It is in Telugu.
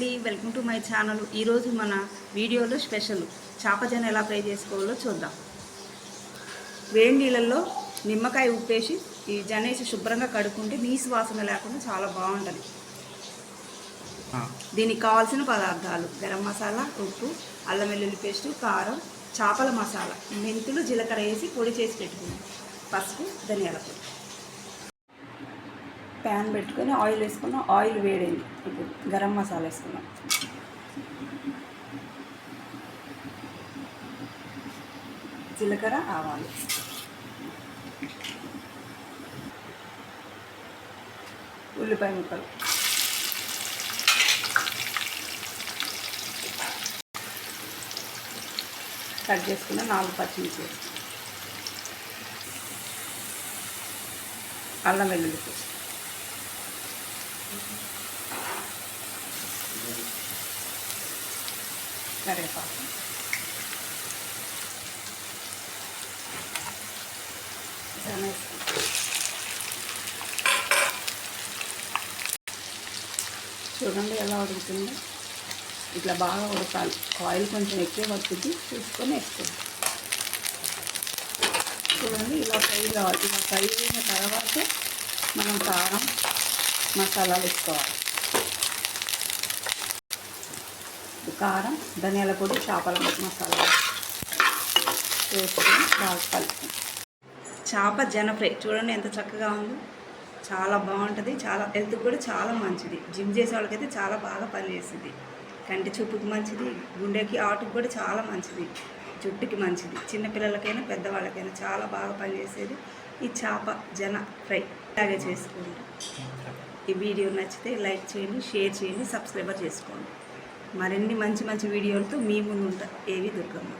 అండి. Welcome to my channel. ఈరోజు మన వీడియోలో స్పెషల్ చేపజన ఎలా ఫ్రై చేసుకోవాలో చూద్దాం. వేడి నీళ్ళల్లో నిమ్మకాయ ఉప్పేసి ఈ జనేసి శుభ్రంగా కడుక్కుంటే నీసు వాసన లేకుండా చాలా బాగుంటుంది. దీనికి కావాల్సిన పదార్థాలు గరం మసాలా ఉప్పు అల్లం వెల్లుల్లి పేస్ట్ కారం చేపల మసాలా మెంతులు జీలకర్ర వేసి పొడి చేసి పెట్టుకున్నాం పసుపు ధనియాల పొడి. ప్యాన్ పెట్టుకొని ఆయిల్ వేసుకున్నాం ఆయిల్ వేడైంది. ఇప్పుడు గరం మసాలా వేసుకున్నాం. జీలకర్ర ఆవాలు. ఉల్లిపాయ ముక్కలు. కట్ చేసుకున్న నాలుగు పచ్చిమిర్చి వేసుకున్నాం. అల్లం వెల్లుల్లి పేస్ట్. కరివేపాకు చూడండి ఎలా ఉడుకుతుందో. ఇట్లా బాగా ఉడకాలి. ఆయిల్ కొంచెం ఎక్కువ పడుతుంది చూసుకొని వేసుకోండి చూడండి ఇలా ఫ్రై కావాలి. ఇలా ఫ్రై అయిన తర్వాత మనం కారం మసాలాలు వేసుకోవాలి. కారం ధనియాల పొడి చేపల మసాలా వేసుకొని బాగా కలుపుకుంటాం చేప జన ఫ్రై చూడండి ఎంత చక్కగా ఉందో. చాలా బాగుంటుంది. చాలా హెల్త్ కూడా చాలా మంచిది. జిమ్ చేసే వాళ్ళకైతే చాలా బాగా పనిచేస్తుంది. కంటి చూపుకి మంచిది. గుండెకి ఆటుకు కూడా చాలా మంచిది. జుట్టుకి మంచిది. చిన్నపిల్లలకైనా పెద్దవాళ్ళకైనా చాలా బాగా పనిచేసేది ఈ చేప జన ఫ్రై ఇలాగే చేసుకుంటాం ఈ వీడియో నచ్చితే లైక్ చేయండి షేర్ చేయండి సబ్స్క్రైబర్ చేసుకోండి. మరిన్ని మంచి మంచి వీడియోలతో మీ ముందు ఉంటా. ఏవి దుర్గమ్మ.